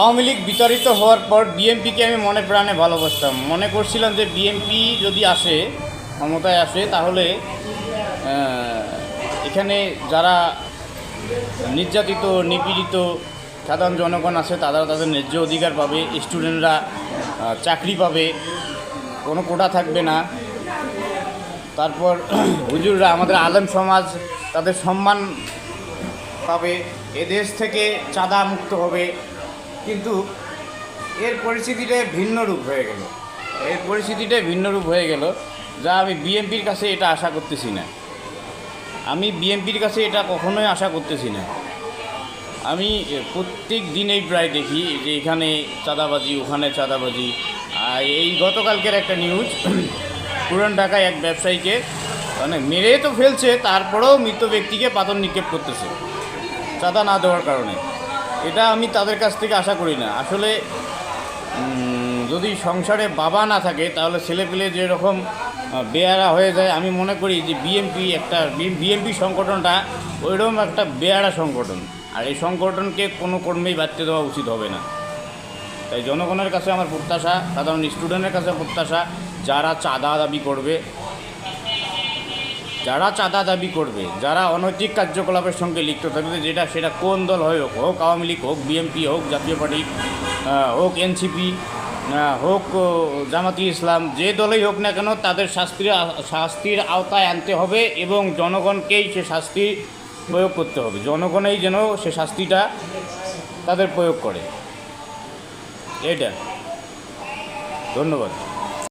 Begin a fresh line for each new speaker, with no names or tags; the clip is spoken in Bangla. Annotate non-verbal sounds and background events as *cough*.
আওয়ামী লীগ বিতাড়িত হওয়ার পর বিএনপিকে আমি মনে প্রাণে ভালোবাসতাম। মনে করছিলাম যে বিএনপি যদি আসে, ক্ষমতায় আসে, তাহলে এখানে যারা নির্যাতিত, নিপীড়িত সাধারণ জনগণ আছে, তারা তাদের ন্যায্য অধিকার পাবে, স্টুডেন্টরা চাকরি পাবে, কোনো কোটা থাকবে না। তারপর *clears throat* হুজুররা আমাদের আলেম সমাজ তাদের সম্মান পাবে, এদেশ থেকে চাঁদা মুক্ত হবে। কিন্তু এর পরিস্থিতিটা ভিন্ন রূপ হয়ে গেল। এর পরিস্থিতিটা ভিন্ন রূপ হয়ে গেল যা আমি বিএনপির কাছে এটা আশা করতেছি না। আমি বিএনপির কাছে এটা কখনোই আশা করতেছি না। আমি প্রত্যেক দিনেই প্রায় দেখি যে এখানে চাঁদাবাজি, ওখানে চাঁদাবাজি। আর এই গতকালকের একটা নিউজ, পুরান ঢাকায় এক ব্যবসায়ীকে মানে মেরে তো ফেলছে, তারপরেও মৃত ব্যক্তিকে পাতন নিক্ষেপ করতেছে। চাঁদা না দেওয়ার কারণে। এটা আমি তাদের কাছ থেকে আশা করি না। আসলে যদি সংসারে বাবা না থাকে, তাহলে ছেলেপেলে যেরকম বেয়ারা হয়ে যায়, আমি মনে করি যে বিএমপি একটা বিএমপি সংগঠনটা ওইরকম একটা বেয়ারা সংগঠন। আর এই সংগঠনকে কোনো কর্মেই বাড়তে দেওয়া উচিত হবে না। তাই জনগণের কাছে আমার প্রত্যাশা, সাধারণ স্টুডেন্টের কাছে প্রত্যাশা, যারা চাঁদা দাবি করবে যারা চাঁদা দাবি করবে, যারা অনৈতিক কার্যকলাপের সঙ্গে লিপ্ত থাকবে, যেটা সেটা কোন দল হয় হোক হোক আওয়ামী লীগ হোক, বিএনপি হোক, জাতীয় পার্টি হোক এনসিপি হোক জামাতি ইসলাম, যে দলেই হোক না কেন তাদের শাস্তির শাস্তির আওতায় আনতে হবে এবং জনগণকেই সে শাস্তি প্রয়োগ করতে হবে। জনগণেই যেন সে শাস্তিটা তাদের প্রয়োগ করে। এটা ধন্যবাদ।